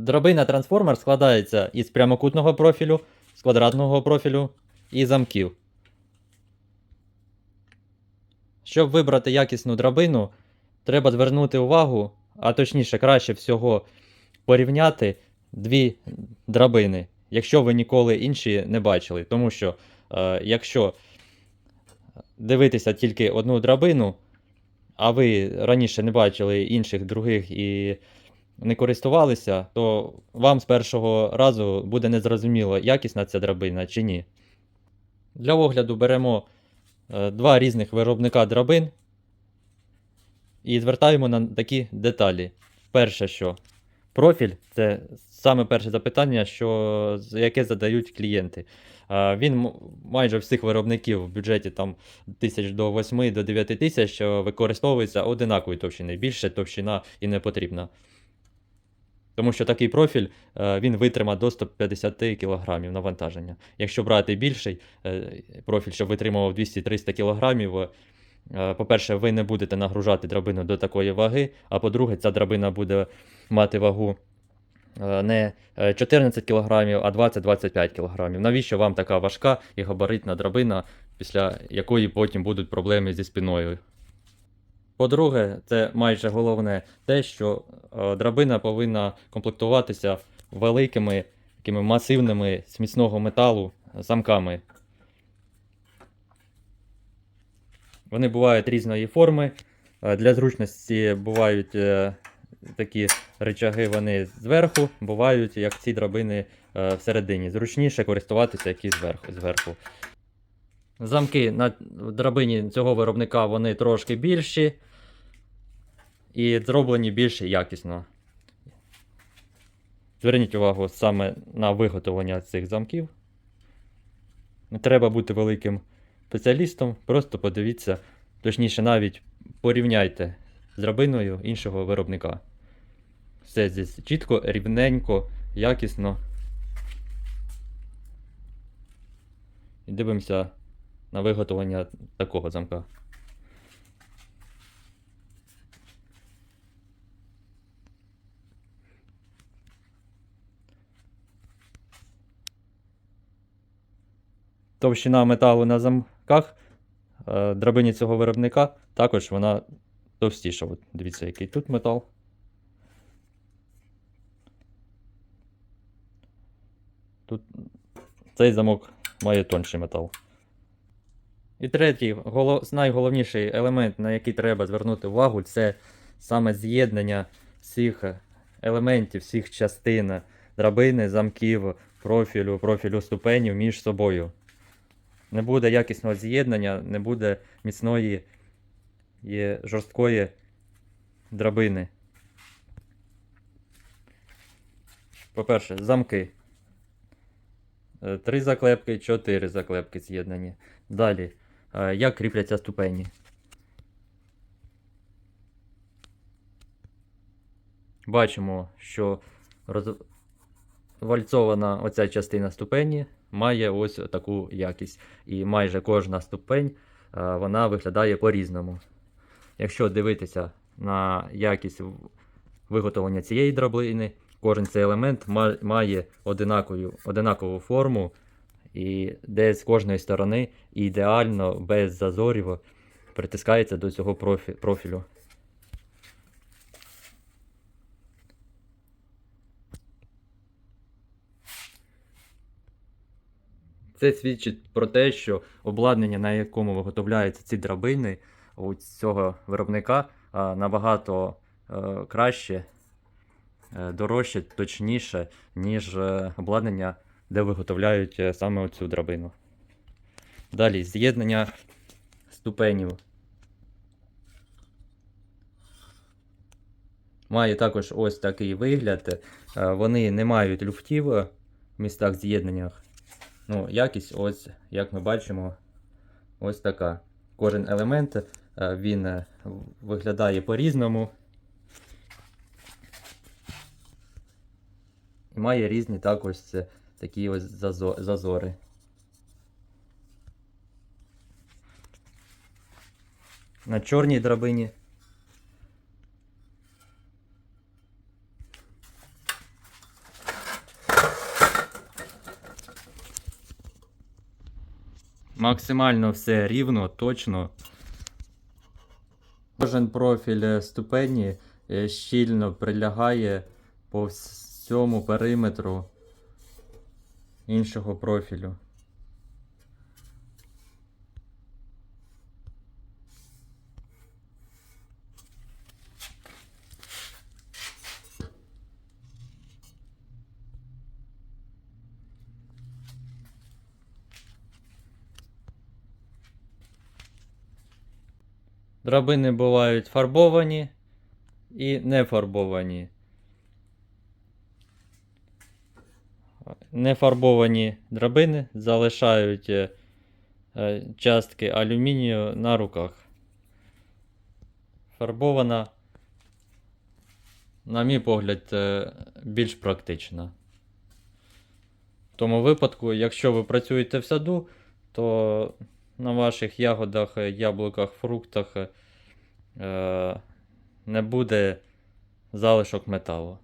Драбина трансформер складається із прямокутного профілю, з квадратного профілю і замків. Щоб вибрати якісну драбину, треба звернути увагу, а точніше, краще всього порівняти дві драбини, якщо ви ніколи інші не бачили. Тому що, е, якщо дивитися тільки одну драбину, а ви раніше не бачили інших других і не користувалися, то вам з першого разу буде незрозуміло, якісна ця драбина чи ні. Для огляду беремо е, два різних виробника драбин і звертаємо на такі деталі. Перше, що профіль це саме перше запитання, що, яке задають клієнти. Він майже всіх виробників в бюджеті там тисяч до 8 до 9 тисяч е, використовується одинакової товщини. Більше товщина і не потрібна. Тому що такий профіль е, він витримає до 150 кг навантаження. Якщо брати більший е, профіль, щоб витримував 200-300 кг, е, по-перше, ви не будете нагружати драбину до такої ваги, а по-друге, ця драбина буде мати вагу не е, 14 кг, а 20-25 кг. Навіщо вам така важка і габаритна драбина, після якої потім будуть проблеми зі спиною? По-друге, це майже головне те, що е, драбина повинна комплектуватися великими, такими масивними з міцного металу замками. Вони бувають різної форми. Е, Для зручності бувають е, такі речаги вони зверху, бувають, як ці драбини е, всередині. Зручніше користуватися які зверху. зверху. Замки на драбині цього виробника вони трошки більші і зроблені більш якісно. Зверніть увагу саме на виготовлення цих замків. Не треба бути великим спеціалістом, просто подивіться, точніше, навіть порівняйте з драбиною іншого виробника. Все здесь чітко, рівненько, якісно. І дивимося на виготовлення такого замка. Товщина металу на замках е, драбині цього виробника також вона товстіша. От дивіться, який тут метал. Тут цей замок має тонший метал. І третій, голов... найголовніший елемент, на який треба звернути увагу, це саме з'єднання всіх елементів, всіх частин драбини, замків, профілю, профілю ступенів між собою. Не буде якісного з'єднання, не буде міцної і жорсткої драбини. По-перше, замки. Е, Три заклепки, чотири заклепки з'єднані. Далі, е, як кріпляться ступені. Бачимо, що розвальцована оця частина ступені має ось таку якість. І майже кожна ступень е, вона виглядає по-різному. Якщо дивитися на якість виготовлення цієї драбини, кожен цей елемент має одинакову, одинакову форму, і де з кожної сторони ідеально, без зазорів, притискається до цього профілю. Це свідчить про те, що обладнання, на якому виготовляються ці драбини у цього виробника, набагато е, краще, е, дорожче, точніше, ніж е, обладнання, де виготовляють саме оцю драбину. Далі з'єднання ступенів. Має також ось такий вигляд. Вони не мають люфтів в містах з'єднаннях. Ну, якість, ось, як ми бачимо, ось така. Кожен елемент е, він е, виглядає по-різному. І має різні також такі ось зазори. На чорній драбині максимально все рівно, точно. Кожен профіль е, ступені е, щільно прилягає по всьому периметру іншого профілю. Драбини бувають фарбовані і не фарбовані. Нефарбовані драбини залишають е, е, частки алюмінію на руках. Фарбована, на мій погляд, е, більш практична. В тому випадку, якщо ви працюєте в саду, то на ваших ягодах, е, яблуках, фруктах е, не буде залишок металу.